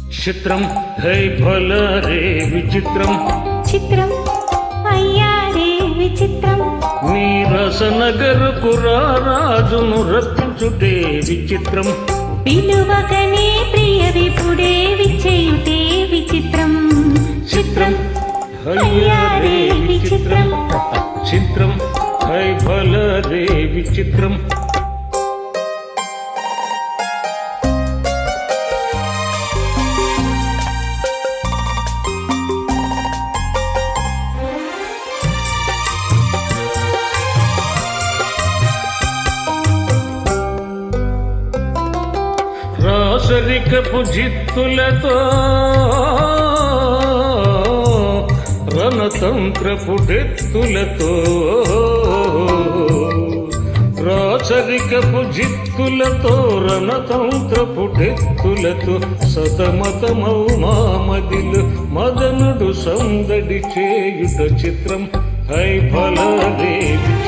చిత్రం. హై భల రే విచిత్రం. చిత్రం. అయ్యారే విచిత్రం. నీ రసనగరకు రాజును రప్పించుటే విచిత్రం. పిలువగనే ప్రియ విపుడే విచేయుటే విచిత్రం. చిత్రం. హయ్యారే విచిత్రం. చిత్రం. హై భల రే విచిత్రం. రాసరికపు జిత్తులతో రణతంత్రపు డెత్తులతో రాచరికపు జిత్తులతో రణతంత్రపు డెత్తులతో సతమతమౌ మామదిలు మదనుడు సందడి చేయుట చిత్రం హై ఫలదేవి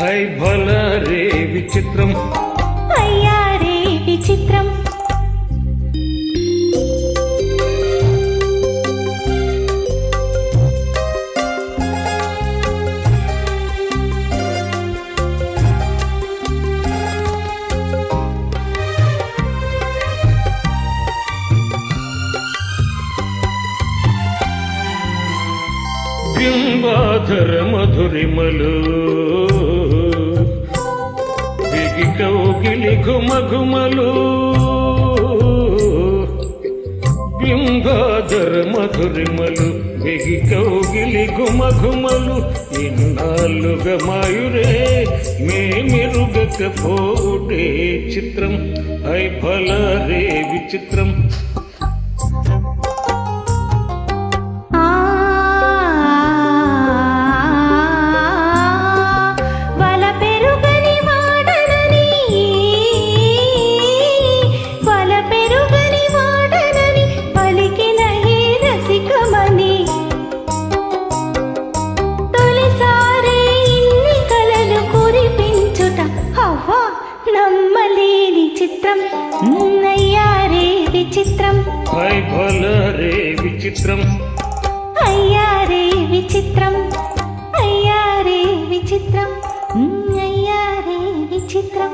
హై భల రే విచిత్రం అయ్యారే విచిత్రం. బింబాధర మధురిమలు. బిగి కౌగిలి ఘుమఘుమలు. బింబాధర మధురిమలు వెగి కౌగిలి ఘుమఘుమలు. ఇన్నాళ్ళుగా మాయురే మేమెరుగకపోటే చిత్రం. ఐ ఫల రే విచిత్రం. నమ్మలేని చిత్రం అయ్యారే విచిత్రం హై ఫల రే విచిత్రం అయ్యారే విచిత్రం అయ్యారే విచిత్రం అయ్యారే విచిత్రం